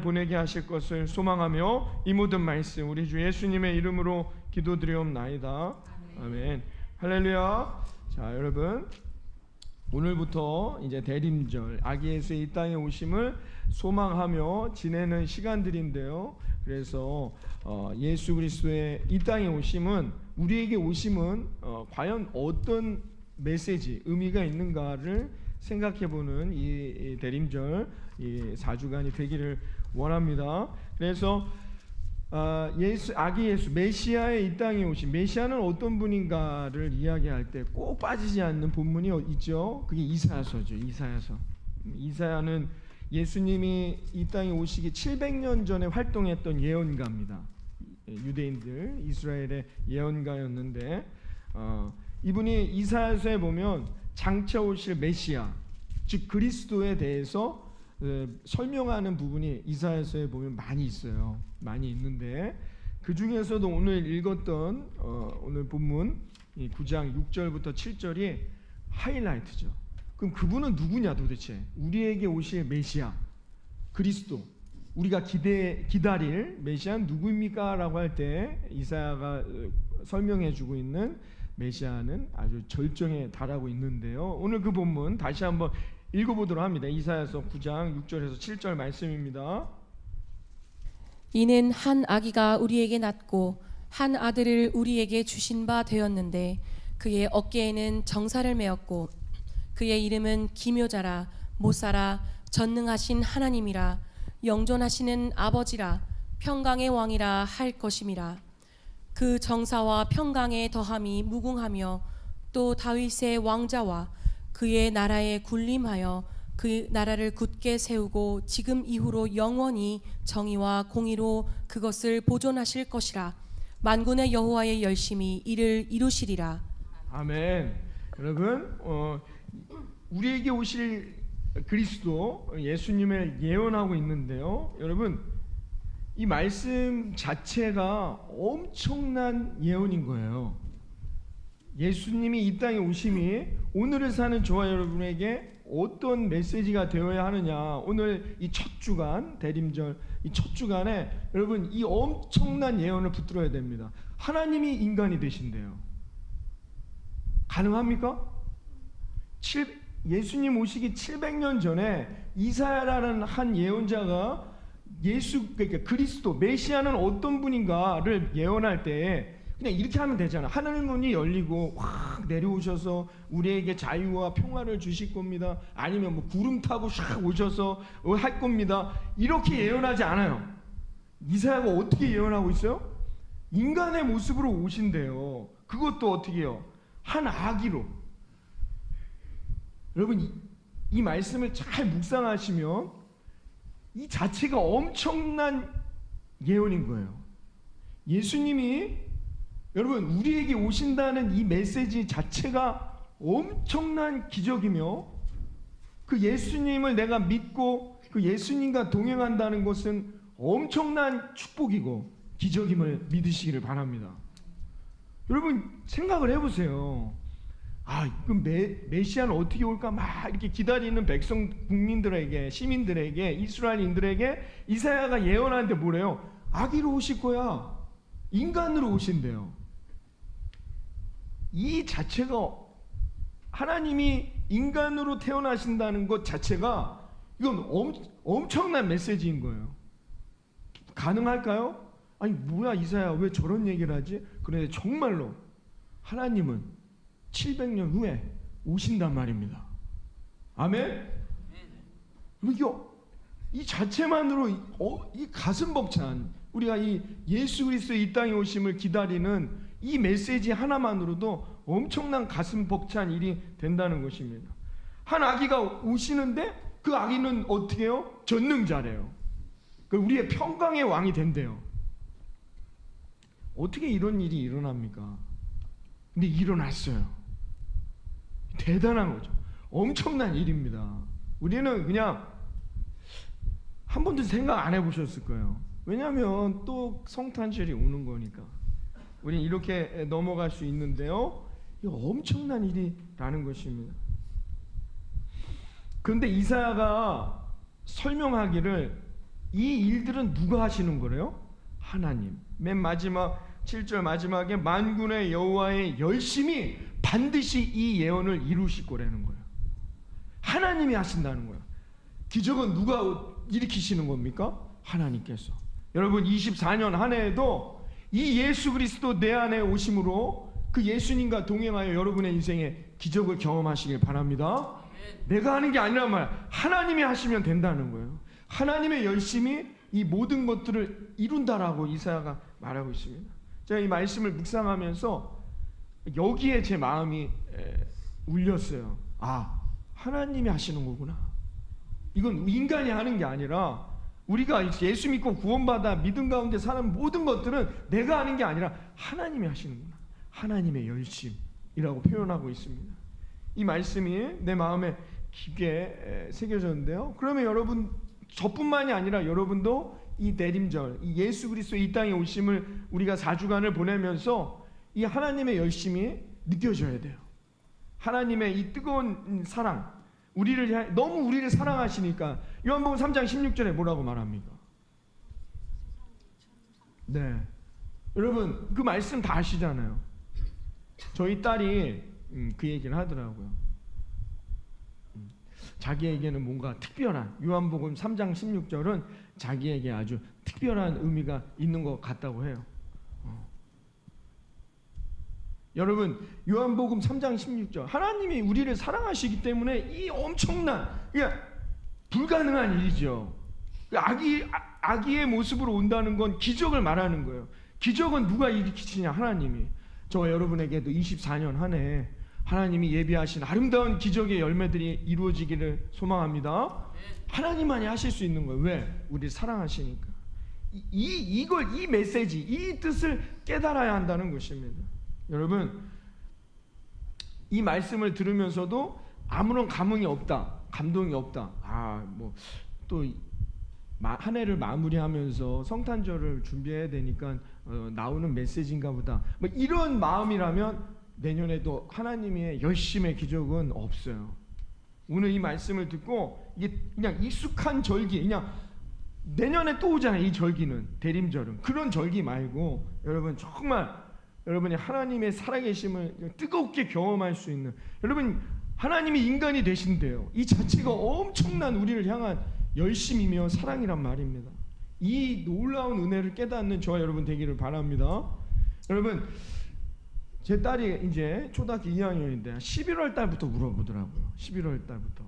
보내게 하실 것을 소망하며 이 모든 말씀 우리 주 예수님의 이름으로 기도드리옵나이다. 아멘. 할렐루야. 자, 여러분 오늘부터 이제 대림절 아기 예수의 이 땅에 오심을 소망하며 지내는 시간들인데요. 그래서 어, 예수 그리스도의 이 땅에 오심은 우리에게 오심은 어, 과연 어떤 메시지 의미가 있는가를 생각해보는 이, 이 대림절 이 4주간이 되기를 원합니다. 그래서 아, 예수 아기 예수 메시아의 이 땅에 오신 메시아는 어떤 분인가를 이야기할 때 꼭 빠지지 않는 본문이 어- 있죠. 그게 이사야서죠. 이사야서. 음, 이사야는 예수님이 이 땅에 오시기 700년 전에 활동했던 예언가입니다. 예, 유대인들 이스라엘의 예언가였는데 어, 이분이 이사야서에 보면 장차 오실 메시아 즉 그리스도에 대해서 에, 설명하는 부분이 이사야서에 보면 많이 있어요. 많이 있는데 그 중에서도 오늘 읽었던 어, 오늘 본문 이 9장 6절부터 7절이 하이라이트죠. 그럼 그분은 누구냐 도대체? 우리에게 오실 메시아 그리스도 우리가 기대 기다릴 메시아는 누구입니까라고 할 때 이사야가 어, 설명해 주고 있는 메시아는 아주 절정에 달하고 있는데요. 오늘 그 본문 다시 한번 읽어보도록 합니다. 이사야서 9장 6절에서 7절 말씀입니다. 이는 한 아기가 우리에게 낳고 한 아들을 우리에게 주신 바 되었는데 그의 어깨에는 정사를 메었고 그의 이름은 기묘자라 모사라 전능하신 하나님이라 영존하시는 아버지라 평강의 왕이라 할 것임이라 그 정사와 평강의 더함이 무궁하며 또 다윗의 왕자와 그의 나라에 군림하여 그 나라를 굳게 세우고 지금 이후로 영원히 정의와 공의로 그것을 보존하실 것이라 만군의 여호와의 열심히 이를 이루시리라 아멘. 여러분, 어, 우리에게 오실 그리스도 예수님을 예언하고 있는데요. 여러분, 이 말씀 자체가 엄청난 예언인 거예요. 예수님이 이 땅에 오심이 오늘을 사는 저와 여러분에게 어떤 메시지가 되어야 하느냐. 오늘 이 첫 주간 대림절 이 첫 주간에 여러분 이 엄청난 예언을 붙들어야 됩니다. 하나님이 인간이 되신대요. 가능합니까? 칠- 예수님 오시기 700년 전에 이사야라는 한 예언자가 예수 그러니까 그리스도 메시아는 어떤 분인가를 예언할 때 그냥 이렇게 하면 되잖아. 하늘 문이 열리고 확 내려오셔서 우리에게 자유와 평화를 주실 겁니다. 아니면 뭐 구름 타고 샥 오셔서 어, 할 겁니다. 이렇게 예언하지 않아요. 이사야가 어떻게 예언하고 있어요? 인간의 모습으로 오신대요. 그것도 어떻게 해요? 한 아기로. 여러분 이, 이 말씀을 잘 묵상하시면 이 자체가 엄청난 예언인 거예요. 예수님이 여러분 우리에게 오신다는 이 메시지 자체가 엄청난 기적이며 그 예수님을 내가 믿고 그 예수님과 동행한다는 것은 엄청난 축복이고 기적임을 믿으시기를 바랍니다. 여러분 생각을 해보세요. 아, 그 메, 메시아는 어떻게 올까 막 이렇게 기다리는 백성 국민들에게 시민들에게 이스라엘인들에게 이사야가 예언하는데 뭐래요? 아기로 오실 거야. 인간으로 오신대요. 이 자체가 하나님이 인간으로 태어나신다는 것 자체가 이건 엄, 엄청난 메시지인 거예요. 가능할까요? 아니 뭐야 이사야 왜 저런 얘기를 하지? 그런데 정말로 하나님은 700년 후에 오신단 말입니다. 아멘. 이거 이 자체만으로 이- 어, 이 가슴 벅찬 우리가 이 예수 그리스도의 이 땅에 오심을 기다리는 이 메시지 하나만으로도 엄청난 가슴 벅찬 일이 된다는 것입니다. 한 아기가 오시는데 그 아기는 어떻게 해요? 전능자래요. 그 우리의 평강의 왕이 된대요. 어떻게 이런 일이 일어납니까? 근데 일어났어요. 대단한 거죠. 엄청난 일입니다. 우리는 그냥 한 번도 생각 안 해보셨을 거예요. 왜냐하면 또 성탄절이 오는 거니까. 우리 이렇게 넘어갈 수 있는데요. 이 엄청난 일이라는 것입니다. 그런데 이사야가 설명하기를 이 일들은 누가 하시는 거래요? 하나님. 맨 마지막 7절 마지막에 만군의 여호와의 열심히 반드시 이 예언을 이루실 거라는 거예요. 하나님이 하신다는 거예요. 기적은 누가 일으키시는 겁니까? 하나님께서. 여러분 24년 한 해에도 이 예수 그리스도 내 안에 오심으로 그 예수님과 동행하여 여러분의 인생에 기적을 경험하시길 바랍니다. 내가 하는 게 아니란 말, 하나님이 하시면 된다는 거예요. 하나님의 열심히 이 모든 것들을 이룬다라고 이사야가 말하고 있습니다. 제가 이 말씀을 묵상하면서 여기에 제 마음이 에, 울렸어요. 아, 하나님이 하시는 거구나. 이건 인간이 하는 게 아니라 우리가 예수 믿고 구원받아 믿음 가운데 사는 모든 것들은 내가 하는 게 아니라 하나님이 하시는구나. 하나님의 열심이라고 표현하고 있습니다. 이 말씀이 내 마음에 깊게 새겨졌는데요. 그러면 여러분 저뿐만이 아니라 여러분도 이 내림절, 이 예수 그리스도 이 땅에 오심을 우리가 4주간을 보내면서 이 하나님의 열심이 느껴져야 돼요. 하나님의 이 뜨거운 사랑, 우리를 향해, 너무 우리를 사랑하시니까 요한복음 3장 16절에 뭐라고 말합니까? 네. 여러분 그 말씀 다 아시잖아요. 저희 딸이 음, 그 얘기를 하더라고요. 음, 자기에게는 뭔가 특별한 요한복음 3장 16절은 자기에게 아주 특별한 의미가 있는 것 같다고 해요. 어. 여러분 요한복음 3장 16절 하나님이 우리를 사랑하시기 때문에 이 엄청난 그러니까 불가능한 일이죠. 아기 아- 아기의 모습으로 온다는 건 기적을 말하는 거예요. 기적은 누가 일으키시냐 하나님이. 저와 여러분에게도 24년 한 해 하나님이 예비하신 아름다운 기적의 열매들이 이루어지기를 소망합니다. 하나님만이 하실 수 있는 거예요. 왜? 우리 사랑하시니까. 이, 이 이걸 이 메시지, 이 뜻을 깨달아야 한다는 것입니다. 여러분 이 말씀을 들으면서도 아무런 감흥이 없다, 감동이 없다. 아, 뭐 또 한 해를 마무리하면서 성탄절을 준비해야 되니까 어, 나오는 메시지인가 보다. 뭐 이런 마음이라면 내년에도 하나님의 열심의 기적은 없어요. 오늘 이 말씀을 듣고 이게 그냥 익숙한 절기, 그냥 내년에 또 오잖아요. 이 절기는 대림절은 그런 절기 말고 여러분 정말 여러분이 하나님의 살아계심을 뜨겁게 경험할 수 있는 여러분 하나님이 인간이 되신대요. 이 자체가 엄청난 우리를 향한 열심이며 사랑이란 말입니다. 이 놀라운 은혜를 깨닫는 저와 여러분 되기를 바랍니다. 여러분 제 딸이 이제 초등학교 2학년인데 11월 달부터 물어보더라고요. 11월 달부터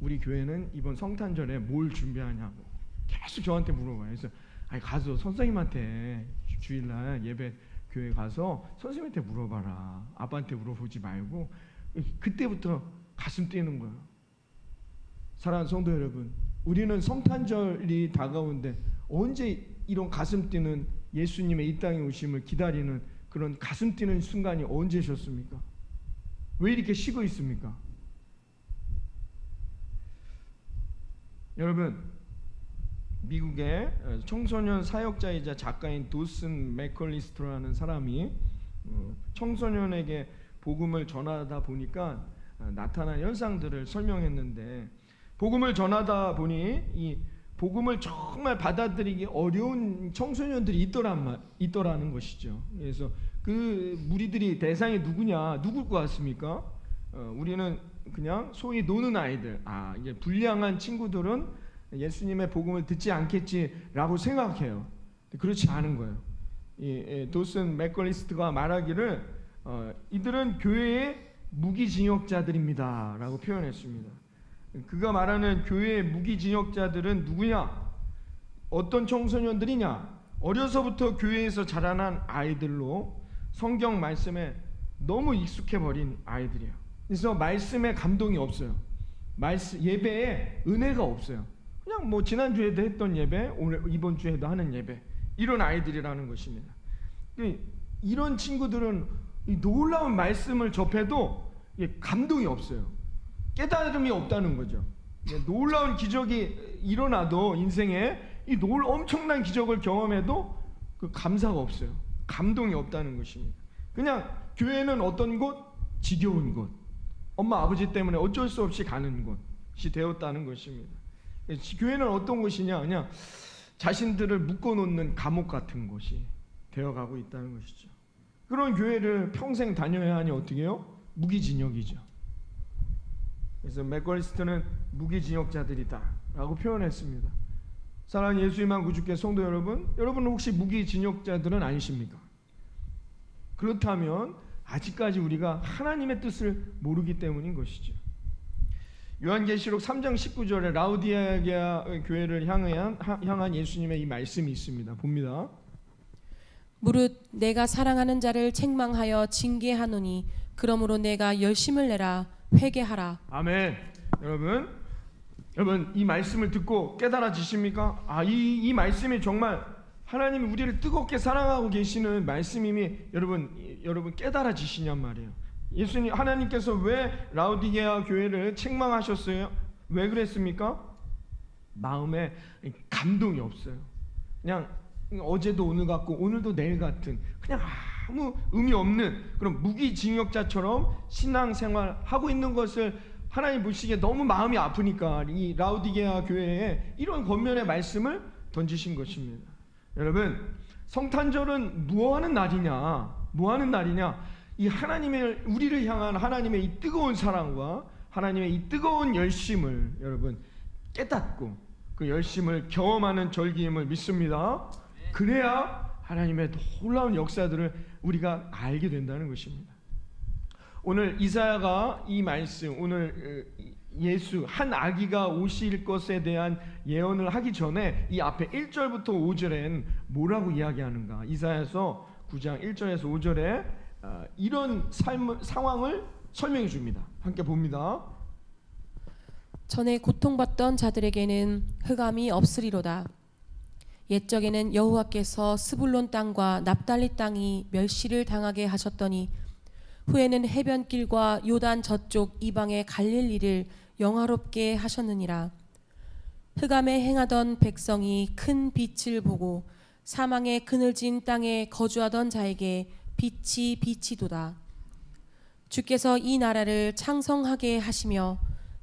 우리 교회는 이번 성탄절에 뭘 준비하냐고 계속 저한테 물어봐요. 그래서 아니 가서 선생님한테 주- 주일날 예배 교회 가서 선생님한테 물어봐라. 아빠한테 물어보지 말고 그때부터 가슴 뛰는 거예요. 사랑하는 성도 여러분, 우리는 성탄절이 다가오는데 언제 이런 가슴 뛰는 예수님의 이 땅에 오심을 기다리는 그런 가슴 뛰는 순간이 언제셨습니까? 왜 이렇게 쉬고 있습니까? 여러분, 미국의 청소년 사역자이자 작가인 도슨 맥컬리스트라는 사람이 어, 청소년에게 복음을 전하다 보니까 어, 나타난 현상들을 설명했는데 복음을 전하다 보니 이 복음을 정말 받아들이기 어려운 청소년들이 있더란 말, 있더라는 것이죠. 그래서 그 무리들이 대상이 누구냐, 누굴 것 같습니까? 어, 우리는 그냥 소위 노는 아이들, 아 이제 불량한 친구들은 예수님의 복음을 듣지 않겠지라고 생각해요. 그렇지 않은 거예요. 이, 이 도슨 맥걸리스트가 말하기를 어, 이들은 교회의 무기징역자들입니다라고 표현했습니다. 그가 말하는 교회의 무기징역자들은 누구냐? 어떤 청소년들이냐? 어려서부터 교회에서 자라난 아이들로 성경 말씀에 너무 익숙해 버린 아이들이에요. 그래서 말씀에 감동이 없어요. 말씀 예배에 은혜가 없어요. 그냥 뭐 지난주에도 했던 예배, 오늘 이번 주에도 하는 예배 이런 아이들이라는 것입니다. 그 이런 친구들은 이 놀라운 말씀을 접해도 감동이 없어요. 깨달음이 없다는 거죠. 예, 놀라운 기적이 일어나도 인생에 이 놀 엄청난 기적을 경험해도 그 감사가 없어요. 감동이 없다는 것입니다. 그냥 교회는 어떤 곳 지겨운 곳, 엄마 아버지 때문에 어쩔 수 없이 가는 곳이 되었다는 것입니다. 교회는 어떤 곳이냐? 그냥 자신들을 묶어놓는 감옥 같은 곳이 되어가고 있다는 것이죠. 그런 교회를 평생 다녀야 하니 어떻게 해요? 무기징역이죠. 그래서 맥걸리스트는 무기징역자들이다라고 표현했습니다. 사랑하는 예수님만 구주께 성도 여러분, 여러분 혹시 무기징역자들은 아니십니까? 그렇다면 아직까지 우리가 하나님의 뜻을 모르기 때문인 것이죠. 요한계시록 3장 19절에 라우디아게아 교회를 향한, 향한 예수님의 이 말씀이 있습니다. 봅니다. 무릇 내가 사랑하는 자를 책망하여 징계하노니 그러므로 내가 열심을 내라 회개하라 아멘. 여러분, 여러분 이 말씀을 듣고 깨달아지십니까? 아, 이, 이 말씀이 정말 하나님이 우리를 뜨겁게 사랑하고 계시는 말씀임이 여러분 여러분 깨달아지시냔 말이에요. 예수님 하나님께서 왜 라우디게아 교회를 책망하셨어요? 왜 그랬습니까? 마음에 감동이 없어요. 그냥 어제도 오늘 같고 오늘도 내일 같은 그냥 아무 의미 없는 그런 무기징역자처럼 신앙생활 하고 있는 것을 하나님 보시기에 너무 마음이 아프니까 이 라우디게아 교회에 이런 권면의 말씀을 던지신 것입니다. 여러분 성탄절은 무엇하는 날이냐? 무하는 날이냐? 이 하나님의 우리를 향한 하나님의 이 뜨거운 사랑과 하나님의 이 뜨거운 열심을 여러분 깨닫고 그 열심을 경험하는 절기임을 믿습니다. 그래야 하나님의 놀라운 역사들을 우리가 알게 된다는 것입니다. 오늘 이사야가 이 말씀 오늘 어, 예수 한 아기가 오실 것에 대한 예언을 하기 전에 이 앞에 1절부터 5절엔 뭐라고 이야기하는가? 이사야서 9장 1절에서 5절에 어, 이런 삶 상황을 설명해 줍니다. 함께 봅니다. 전에 고통받던 자들에게는 흑암이 없으리로다 옛적에는 여호와께서 스불론 땅과 납달리 땅이 멸시를 당하게 하셨더니 후에는 해변길과 요단 저쪽 이방의 갈릴리를 영화롭게 하셨느니라 흑암에 행하던 백성이 큰 빛을 보고 사망의 그늘진 땅에 거주하던 자에게 빛이 빛이도다 주께서 이 나라를 창성하게 하시며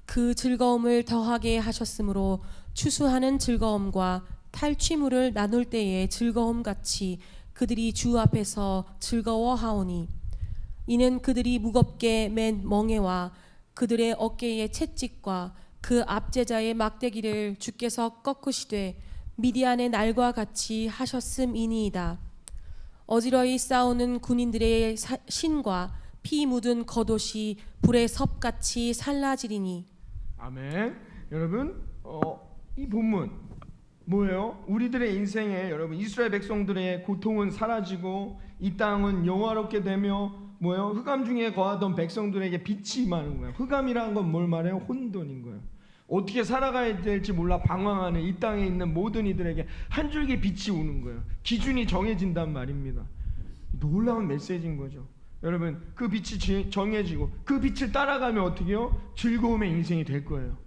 그 즐거움을 더하게 하셨으므로 추수하는 즐거움과 탈취물을 나눌 때의 즐거움 같이 그들이 주 앞에서 즐거워하오니 이는 그들이 무겁게 맨 멍에와 그들의 어깨의 채찍과 그 앞제자의 막대기를 주께서 꺾으시되 미디안의 날과 같이 하셨음이니이다. 어지러이 싸우는 군인들의 사- 신과 피 묻은 겉옷이 불의 섭같이 살라지리니 아멘. 여러분, 어, 이 본문 뭐예요? 우리들의 인생에 여러분 이스라엘 백성들의 고통은 사라지고 이 땅은 영화롭게 되며 뭐예요? 흑암 중에 거하던 백성들에게 빛이 임하는 거예요. 흑암이라는 건 뭘 말해요? 혼돈인 거예요. 어떻게 살아가야 될지 몰라 방황하는 이 땅에 있는 모든 이들에게 한 줄기 빛이 오는 거예요. 기준이 정해진단 말입니다. 놀라운 메시지인 거죠. 여러분 그 빛이 지- 정해지고 그 빛을 따라가면 어떻게 요 즐거움의 인생이 될 거예요.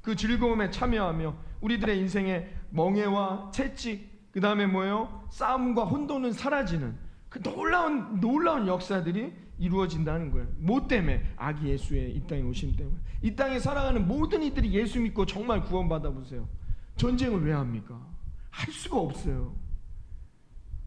그 즐거움에 참여하며 우리들의 인생의 멍해와 채찍 그 다음에 뭐예요? 싸움과 혼돈은 사라지는 그 놀라운 놀라운 역사들이 이루어진다는 거예요. 뭐 때문에 아기 예수의 이 땅에 오심 때문에 이 땅에 살아가는 모든 이들이 예수 믿고 정말 구원받아 보세요. 전쟁을 왜 합니까? 할 수가 없어요.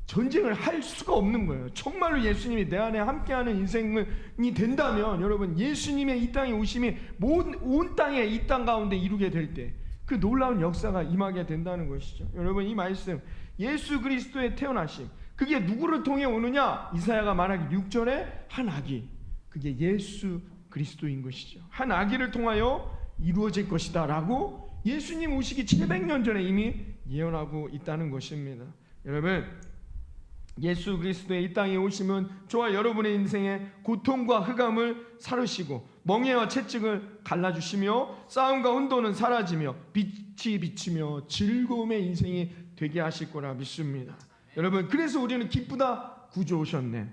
전쟁을 할 수가 없는 거예요. 정말로 예수님이 내 안에 함께하는 인생이 된다면 여러분 예수님의 이 땅에 오심이 온, 온 땅에 이 땅 가운데 이루게 될 때 그 놀라운 역사가 임하게 된다는 것이죠. 여러분 이 말씀 예수 그리스도의 태어나심 그게 누구를 통해 오느냐? 이사야가 말하기 6절에 한 아기 그게 예수 그리스도인 것이죠. 한 아기를 통하여 이루어질 것이다라고 예수님 오시기 700년 전에 이미 예언하고 있다는 것입니다. 여러분 예수 그리스도의 이 땅에 오시면 저와 여러분의 인생에 고통과 흑암을 사르시고 멍해와 채찍을 갈라주시며 싸움과 혼돈은 사라지며 빛이 비치며 즐거움의 인생이 되게 하실 거라 믿습니다. 여러분 그래서 우리는 기쁘다 구주 오셨네.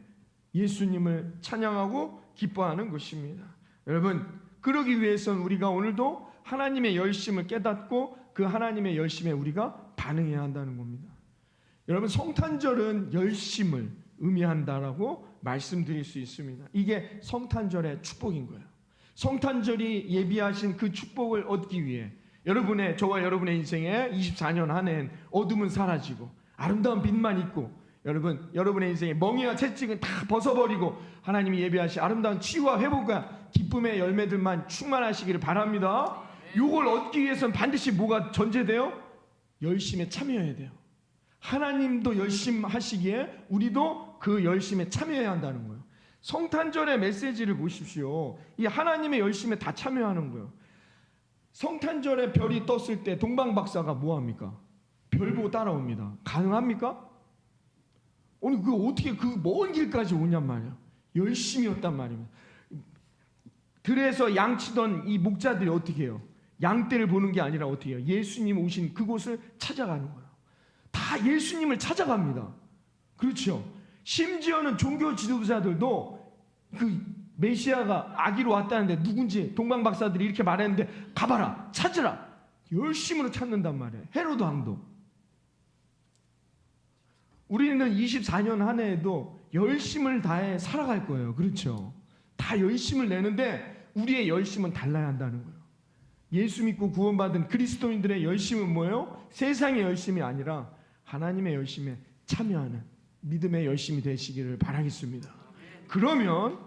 예수님을 찬양하고 기뻐하는 것입니다. 여러분 그러기 위해서는 우리가 오늘도 하나님의 열심을 깨닫고 그 하나님의 열심에 우리가 반응해야 한다는 겁니다. 여러분 성탄절은 열심을 의미한다라고 말씀드릴 수 있습니다. 이게 성탄절의 축복인 거예요. 성탄절이 예비하신 그 축복을 얻기 위해 여러분의 저와 여러분의 인생에 24년 한 해엔 어둠은 사라지고 아름다운 빛만 있고 여러분 여러분의 인생에 멍이와 채찍은 다 벗어버리고 하나님이 예비하시 아름다운 치유와 회복과 기쁨의 열매들만 충만하시기를 바랍니다. 요걸 얻기 위해서는 반드시 뭐가 전제돼요? 열심에 참여해야 돼요. 하나님도 열심 하시기에 우리도 그 열심에 참여해야 한다는 거예요. 성탄절의 메시지를 보십시오. 이 하나님의 열심에 다 참여하는 거예요. 성탄절에 별이 떴을 때 동방 박사가 뭐 합니까? 별 보고 따라옵니다. 가능합니까? 아니 그 어떻게 그 먼 길까지 오냔 말이야. 열심히 왔단 말입니다. 들에서 양치던 이 목자들이 어떻게 해요? 양떼를 보는 게 아니라 어떻게 해요? 예수님 오신 그곳을 찾아가는 거예요. 다 예수님을 찾아갑니다. 그렇죠. 심지어는 종교 지도자들도 그 메시아가 아기로 왔다는데 누군지 동방 박사들이 이렇게 말했는데 가봐라 찾으라 열심으로 찾는단 말이에요. 헤로드 왕도 우리는 24년 한 해에도 열심을 다해 살아갈 거예요. 그렇죠. 다 열심을 내는데 우리의 열심은 달라야 한다는 거예요. 예수 믿고 구원받은 그리스도인들의 열심은 뭐예요? 세상의 열심이 아니라 하나님의 열심에 참여하는 믿음의 열심이 되시기를 바라겠습니다. 그러면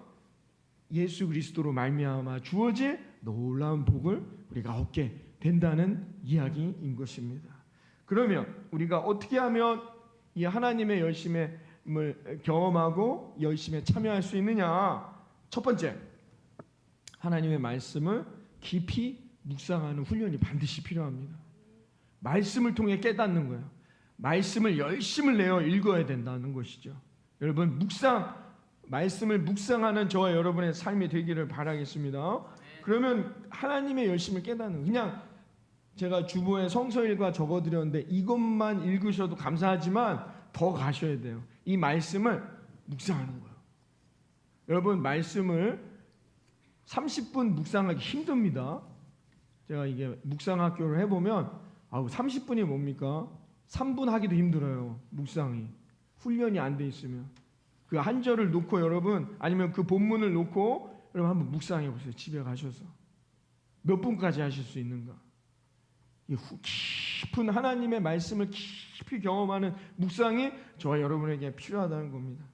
예수 그리스도로 말미암아 주어질 놀라운 복을 우리가 얻게 된다는 이야기인 것입니다. 그러면 우리가 어떻게 하면 이 하나님의 열심을 경험하고 열심에 참여할 수 있느냐? 첫 번째, 하나님의 말씀을 깊이 묵상하는 훈련이 반드시 필요합니다. 말씀을 통해 깨닫는 거예요. 말씀을 열심을 내어 읽어야 된다는 것이죠. 여러분 묵상 말씀을 묵상하는 저와 여러분의 삶이 되기를 바라겠습니다. 그러면 하나님의 열심을 깨닫는 그냥 제가 주보에 성서일과 적어드렸는데 이것만 읽으셔도 감사하지만 더 가셔야 돼요. 이 말씀을 묵상하는 거예요. 여러분 말씀을 30분 묵상하기 힘듭니다. 제가 이게 묵상 학교를 해보면 아우 30분이 뭡니까? 3분 하기도 힘들어요. 묵상이 훈련이 안 돼 있으면 그 한 절을 놓고 여러분 아니면 그 본문을 놓고 여러분 한번 묵상해 보세요. 집에 가셔서 몇 분까지 하실 수 있는가? 깊은 하나님의 말씀을 깊이 경험하는 묵상이 저와 여러분에게 필요하다는 겁니다.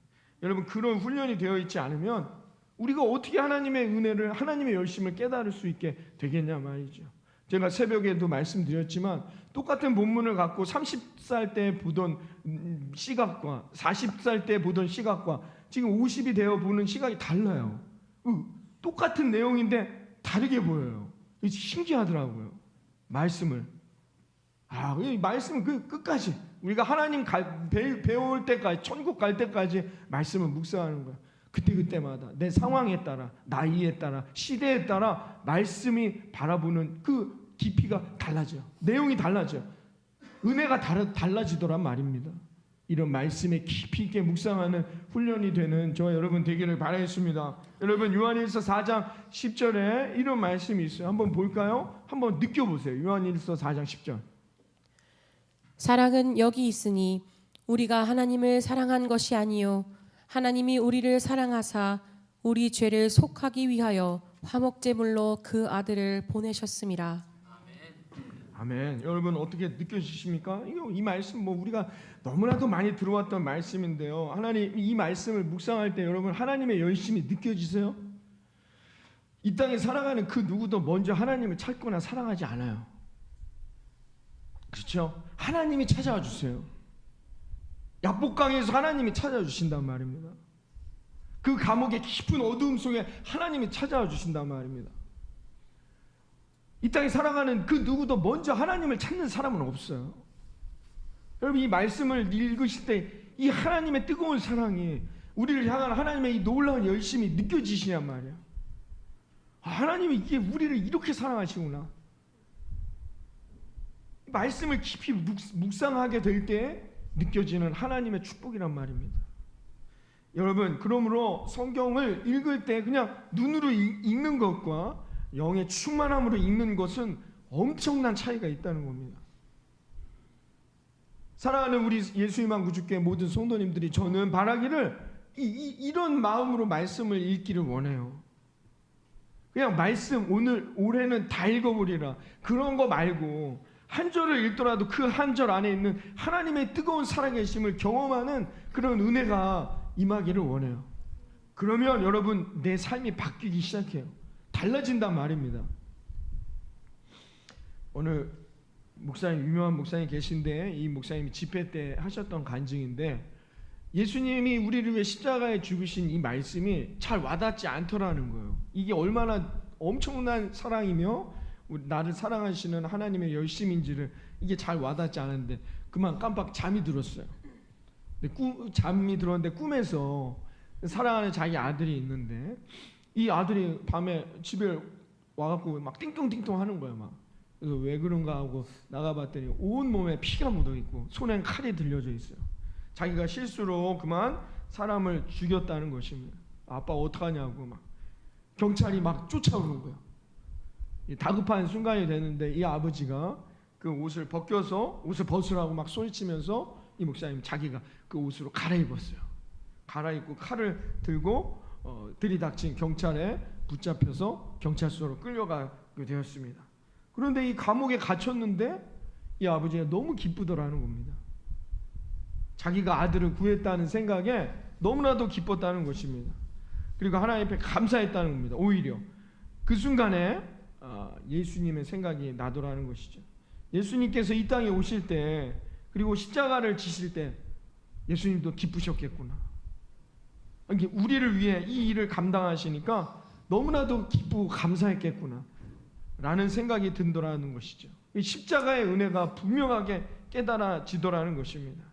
여러분 그런 훈련이 되어 있지 않으면 우리가 어떻게 하나님의 은혜를 하나님의 열심을 깨달을 수 있게 되겠냐 말이죠. 제가 새벽에도 말씀드렸지만 똑같은 본문을 갖고 30살 때 보던 음, 시각과 40살 때 보던 시각과 지금 50이 되어 보는 시각이 달라요. 그 똑같은 내용인데 다르게 보여요. 신기하더라고요. 말씀을 아, 이 말씀은 그 끝까지 우리가 하나님 갈- 배, 배울 때까지 천국 갈 때까지 말씀을 묵상하는 거야. 그때 그때마다 내 상황에 따라 나이에 따라 시대에 따라 말씀이 바라보는 그 깊이가 달라져요. 내용이 달라져요. 은혜가 달라지더란 말입니다. 이런 말씀에 깊이 있게 묵상하는 훈련이 되는 저와 여러분 되기를 바라겠습니다. 여러분 요한일서 4장 10절에 이런 말씀이 있어요. 한번 볼까요? 한번 느껴보세요. 요한일서 4장 10절. 사랑은 여기 있으니 우리가 하나님을 사랑한 것이 아니요 하나님이 우리를 사랑하사 우리 죄를 속하기 위하여 화목제물로 그 아들을 보내셨음이라. 아멘. 여러분 어떻게 느껴지십니까? 이 말씀 뭐 우리가 너무나도 많이 들어왔던 말씀인데요. 하나님 이 말씀을 묵상할 때 여러분 하나님의 열심이 느껴지세요? 이 땅에 살아가는 그 누구도 먼저 하나님을 찾거나 사랑하지 않아요. 그렇죠? 하나님이 찾아와 주세요. 약복강에서 하나님이 찾아와 주신단 말입니다. 그 감옥의 깊은 어두움 속에 하나님이 찾아와 주신단 말입니다. 이 땅에 살아가는 그 누구도 먼저 하나님을 찾는 사람은 없어요. 여러분 이 말씀을 읽으실 때 이 하나님의 뜨거운 사랑이 우리를 향한 하나님의 이 놀라운 열심이 느껴지시냔 말이야. 아, 하나님이 이게 우리를 이렇게 사랑하시구나. 말씀을 깊이 묵- 묵상하게 될 때 느껴지는 하나님의 축복이란 말입니다. 여러분, 그러므로 성경을 읽을 때 그냥 눈으로 읽- 읽는 것과 영의 충만함으로 읽는 것은 엄청난 차이가 있다는 겁니다. 사랑하는 우리 예수님만 구주교회 모든 성도님들이 저는 바라기를 이, 런 마음으로 말씀을 읽기를 원해요. 그냥 말씀 오늘 올해는 다 읽어보리라 그런 거 말고 한 절을 읽더라도 그 한 절 안에 있는 하나님의 뜨거운 살아계심을 경험하는 그런 은혜가 임하기를 원해요. 그러면 여러분 내 삶이 바뀌기 시작해요. 달라진단 말입니다. 오늘 목사님 유명한 목사님 계신데 이 목사님이 집회 때 하셨던 간증인데 예수님이 우리를 위해 십자가에 죽으신 이 말씀이 잘 와닿지 않더라는 거예요. 이게 얼마나 엄청난 사랑이며 나를 사랑하시는 하나님의 열심인지를 이게 잘 와닿지 않았는데 그만 깜빡 잠이 들었어요. 꾸, 잠이 들었는데 꿈에서 사랑하는 자기 아들이 있는데 이 아들이 밤에 집에 와갖고 막 띵똥띵똥 하는 거예요 막. 그래서 왜 그런가 하고 나가봤더니 온 몸에 피가 묻어 있고 손엔 칼이 들려져 있어요. 자기가 실수로 그만 사람을 죽였다는 것입니다. 아빠 어떡하냐고 막 경찰이 막 쫓아오는 거예요. 이 다급한 순간이 되는데 이 아버지가 그 옷을 벗겨서 옷을 벗으라고 막 소리치면서 이 목사님 자기가 그 옷으로 갈아입었어요. 갈아입고 칼을 들고 어, 들이닥친 경찰에 붙잡혀서 경찰서로 끌려가게 되었습니다. 그런데 이 감옥에 갇혔는데 이 아버지가 너무 기쁘더라는 겁니다. 자기가 아들을 구했다는 생각에 너무나도 기뻤다는 것입니다. 그리고 하나님 앞에 감사했다는 겁니다. 오히려 그 순간에 아, 예수님의 생각이 나더라는 것이죠. 예수님께서 이 땅에 오실 때 그리고 십자가를 지실 때 예수님도 기쁘셨겠구나. 우리를 위해 이 일을 감당하시니까 너무나도 기쁘고 감사했겠구나. 라는 생각이 든더라는 것이죠. 이 십자가의 은혜가 분명하게 깨달아지더라는 것입니다.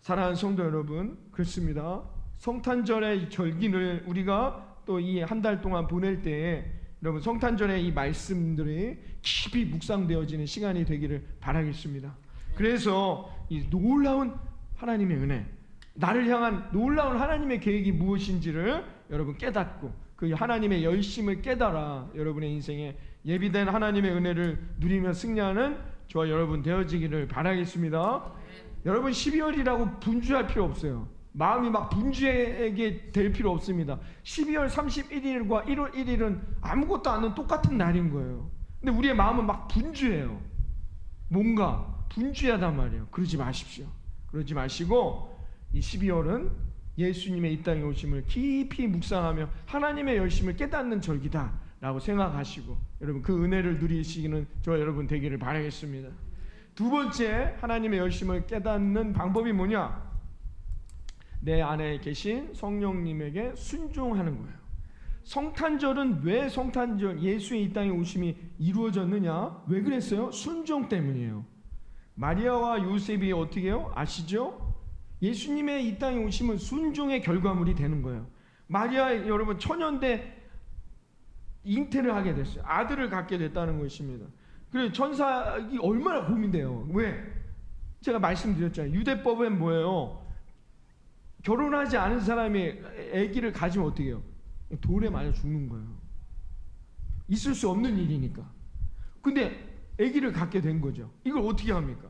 사랑하는 성도 여러분, 그렇습니다. 성탄절의 이 절기를 우리가 또 이 한 달 동안 보낼 때에 여러분 성탄절의 이 말씀들이 깊이 묵상되어지는 시간이 되기를 바라겠습니다. 그래서 이 놀라운 하나님의 은혜, 나를 향한 놀라운 하나님의 계획이 무엇인지를 여러분 깨닫고 그 하나님의 열심을 깨달아 여러분의 인생에 예비된 하나님의 은혜를 누리며 승리하는 저와 여러분 되어지기를 바라겠습니다. 여러분 12월이라고 분주할 필요 없어요. 마음이 막 분주하게 될 필요 없습니다. 12월 31일과 1월 1일은 아무것도 않은 똑같은 날인 거예요. 근데 우리의 마음은 막 분주해요. 뭔가 분주하단 말이에요. 그러지 마십시오. 그러지 마시고 이 12월은 예수님의 이 땅에 오심을 깊이 묵상하며 하나님의 열심을 깨닫는 절기다라고 생각하시고 여러분 그 은혜를 누리시기는 저 여러분 되기를 바라겠습니다. 두 번째 하나님의 열심을 깨닫는 방법이 뭐냐? 내 안에 계신 성령님에게 순종하는 거예요. 성탄절은 왜 성탄절 예수의 이 땅에 오심이 이루어졌느냐? 왜 그랬어요? 순종 때문이에요. 마리아와 요셉이 어떻게 해요? 아시죠? 예수님의 이 땅에 오심은 순종의 결과물이 되는 거예요. 마리아 여러분 천연대 잉태를 하게 됐어요. 아들을 갖게 됐다는 것입니다. 그래 천사이 얼마나 고민돼요. 왜? 제가 말씀드렸잖아요. 유대법은 뭐예요? 결혼하지 않은 사람이 아기를 가지면 어떻게 해요? 돌에 맞아 죽는 거예요. 있을 수 없는 일이니까. 근데 아기를 갖게 된 거죠. 이걸 어떻게 합니까?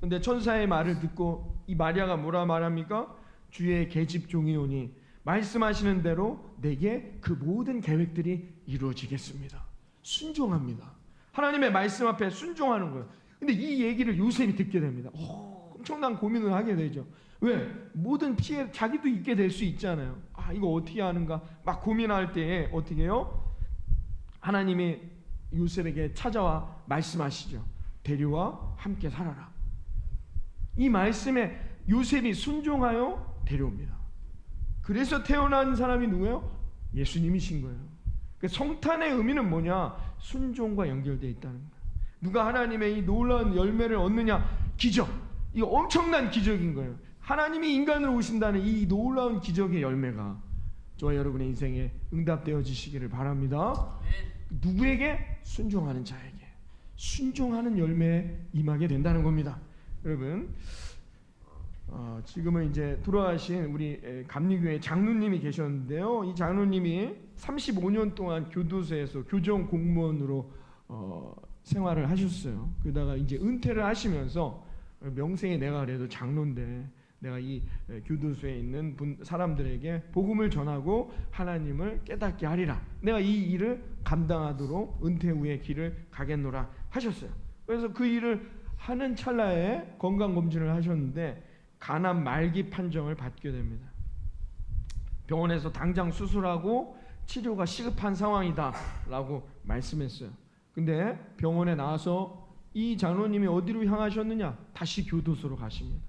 근데 천사의 말을 듣고 이 마리아가 뭐라 말합니까? 주의 계집 종이 오니 말씀하시는 대로 내게 그 모든 계획들이 이루어지겠습니다. 순종합니다. 하나님의 말씀 앞에 순종하는 거예요. 근데 이 얘기를 요셉이 듣게 됩니다. 오, 엄청난 고민을 하게 되죠. 왜? 모든 피해 자기도 있게 될 수 있잖아요. 아 이거 어떻게 하는가 막 고민할 때에 어떻게 해요? 하나님이 요셉에게 찾아와 말씀하시죠. 데려와 함께 살아라. 이 말씀에 요셉이 순종하여 데려옵니다. 그래서 태어난 사람이 누구예요? 예수님이신 거예요. 그 성탄의 의미는 뭐냐? 순종과 연결되어 있다는 거예요. 누가 하나님의 이 놀라운 열매를 얻느냐? 기적. 이거 엄청난 기적인 거예요. 하나님이 인간으로 오신다는 이 놀라운 기적의 열매가 저와 여러분의 인생에 응답되어 지시기를 바랍니다. 누구에게? 순종하는 자에게. 순종하는 열매에 임하게 된다는 겁니다. 여러분, 어, 지금은 이제 돌아가신 우리 에, 감리교회 장로님이 계셨는데요. 이 장로님이 35년 동안 교도소에서 교정 공무원으로 어, 생활을 하셨어요. 그러다가 이제 은퇴를 하시면서 명색이 내가 그래도 장로인데 내가 이 에, 교도소에 있는 분, 사람들에게 복음을 전하고 하나님을 깨닫게 하리라. 내가 이 일을 감당하도록 은퇴 후에 길을 가겠노라 하셨어요. 그래서 그 일을 하는 찰나에 건강 검진을 하셨는데 간암 말기 판정을 받게 됩니다. 병원에서 당장 수술하고 치료가 시급한 상황이다라고 말씀했어요. 근데 병원에 나와서 이 장로님이 어디로 향하셨느냐? 다시 교도소로 가십니다.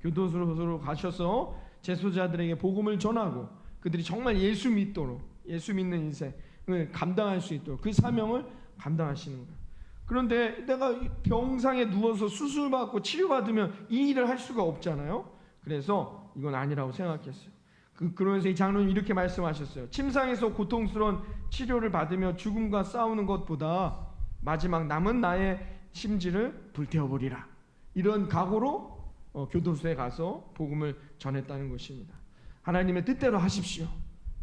교도소로 가셔서 재소자들에게 복음을 전하고 그들이 정말 예수 믿도록 예수 믿는 인생을 감당할 수 있도록 그 사명을 감당하시는 거예요. 그런데 내가 병상에 누워서 수술 받고 치료 받으면 이 일을 할 수가 없잖아요. 그래서 이건 아니라고 생각했어요. 그, 그러면서 이 장로님 이렇게 말씀하셨어요. 침상에서 고통스러운 치료를 받으며 죽음과 싸우는 것보다 마지막 남은 나의 심지를 불태워버리라. 이런 각오로 어, 교도소에 가서 복음을 전했다는 것입니다. 하나님의 뜻대로 하십시오.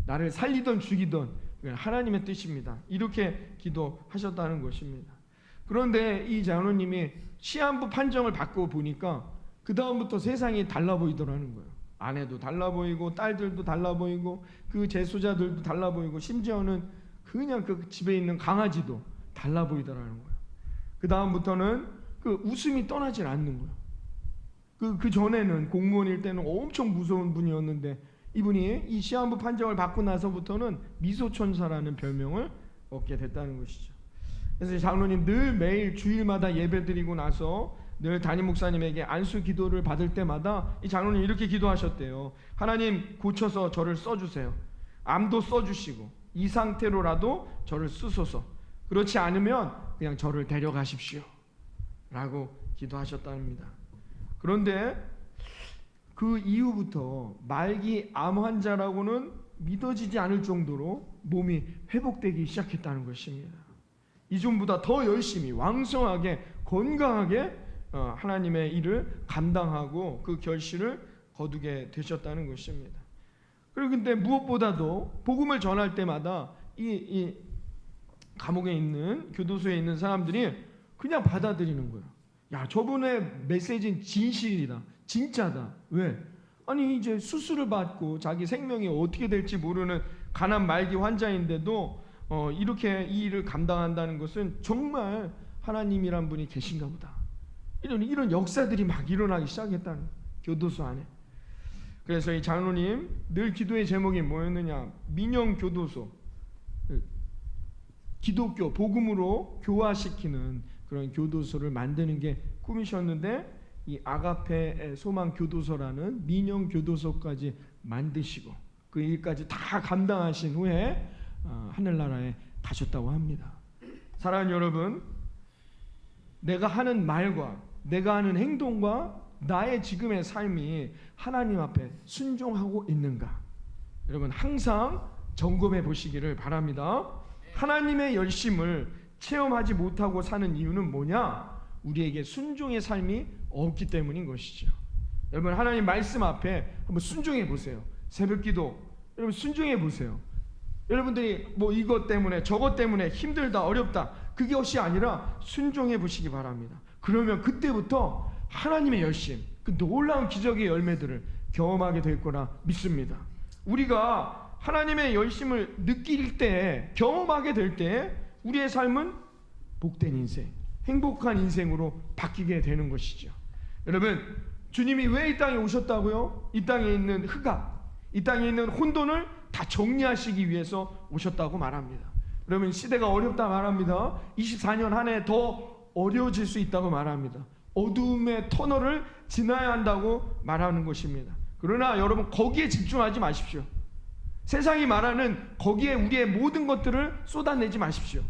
나를 살리던 죽이던 하나님의 뜻입니다. 이렇게 기도하셨다는 것입니다. 그런데 이 장로님이 시한부 판정을 받고 보니까 그 다음부터 세상이 달라 보이더라는 거예요. 아내도 달라 보이고 딸들도 달라 보이고 그 재소자들도 달라 보이고 심지어는 그냥 그 집에 있는 강아지도 달라 보이더라는 거예요. 그 다음부터는 그 웃음이 떠나질 않는 거예요. 그, 그 전에는 공무원일 때는 엄청 무서운 분이었는데 이분이 이 시한부 판정을 받고 나서부터는 미소천사라는 별명을 얻게 됐다는 것이죠. 그래서 장로님 늘 매일 주일마다 예배 드리고 나서 늘 담임 목사님에게 안수 기도를 받을 때마다 이 장로님 이렇게 기도하셨대요. 하나님 고쳐서 저를 써주세요. 암도 써주시고 이 상태로라도 저를 쓰소서. 그렇지 않으면 그냥 저를 데려가십시오. 라고 기도하셨답니다. 그런데 그 이후부터 말기 암 환자라고는 믿어지지 않을 정도로 몸이 회복되기 시작했다는 것입니다. 이전보다 더 열심히 왕성하게 건강하게 어, 하나님의 일을 감당하고 그 결실을 거두게 되셨다는 것입니다. 그리고 근데 무엇보다도 복음을 전할 때마다 이, 이 감옥에 있는 교도소에 있는 사람들이 그냥 받아들이는 거예요. 야, 저분의 메시지는 진실이다. 진짜다. 왜? 아니 이제 수술을 받고 자기 생명이 어떻게 될지 모르는 가난 말기 환자인데도 어, 이렇게 이 일을 감당한다는 것은 정말 하나님이란 분이 계신가 보다. 이런 이런 역사들이 막 일어나기 시작했다는 교도소 안에. 그래서 이 장로님 늘 기도의 제목이 뭐였느냐? 민영 교도소. 기독교 복음으로 교화시키는 그런 교도소를 만드는 게 꿈이셨는데 이 아가페 소망 교도소라는 민영 교도소까지 만드시고 그 일까지 다 감당하신 후에 어, 하늘나라에 가셨다고 합니다. 사랑하는 여러분, 내가 하는 말과 내가 하는 행동과 나의 지금의 삶이 하나님 앞에 순종하고 있는가? 여러분 항상 점검해 보시기를 바랍니다. 하나님의 열심을 체험하지 못하고 사는 이유는 뭐냐? 우리에게 순종의 삶이 없기 때문인 것이죠. 여러분 하나님 말씀 앞에 한번 순종해 보세요. 새벽 기도 여러분 순종해 보세요. 여러분들이 뭐 이것 때문에 저것 때문에 힘들다 어렵다 그것이 아니라 순종해 보시기 바랍니다. 그러면 그때부터 하나님의 열심, 그 놀라운 기적의 열매들을 경험하게 될 거라 믿습니다. 우리가 하나님의 열심을 느낄 때, 경험하게 될 때, 우리의 삶은 복된 인생, 행복한 인생으로 바뀌게 되는 것이죠. 여러분, 주님이 왜 이 땅에 오셨다고요? 이 땅에 있는 흑암, 이 땅에 있는 혼돈을 다 정리하시기 위해서 오셨다고 말합니다. 그러면 시대가 어렵다 말합니다. 24년 한 해 더 어려워질 수 있다고 말합니다. 어둠의 터널을 지나야 한다고 말하는 것입니다. 그러나 여러분 거기에 집중하지 마십시오. 세상이 말하는 거기에 우리의 모든 것들을 쏟아내지 마십시오.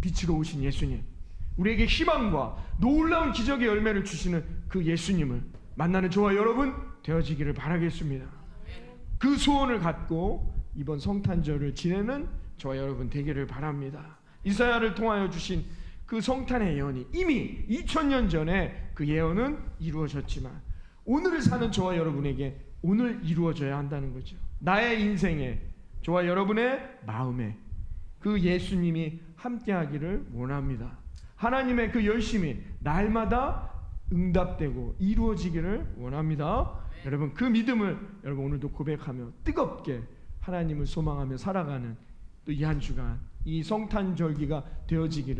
빛으로 오신 예수님. 우리에게 희망과 놀라운 기적의 열매를 주시는 그 예수님을 만나는 저와 여러분 되어지기를 바라겠습니다. 그 소원을 갖고 이번 성탄절을 지내는 저와 여러분 되기를 바랍니다. 이사야를 통하여 주신 그 성탄의 예언이 이미 2000년 전에 그 예언은 이루어졌지만 오늘을 사는 저와 여러분에게 오늘 이루어져야 한다는 거죠. 나의 인생에 저와 여러분의 마음에 그 예수님이 함께하기를 원합니다. 하나님의 그 열심이 날마다 응답되고 이루어지기를 원합니다. 여러분 그 믿음을 여러분 오늘도 고백하며 뜨겁게 하나님을 소망하며 살아가는 또 이 한 주간 이 성탄절기가 되어지기를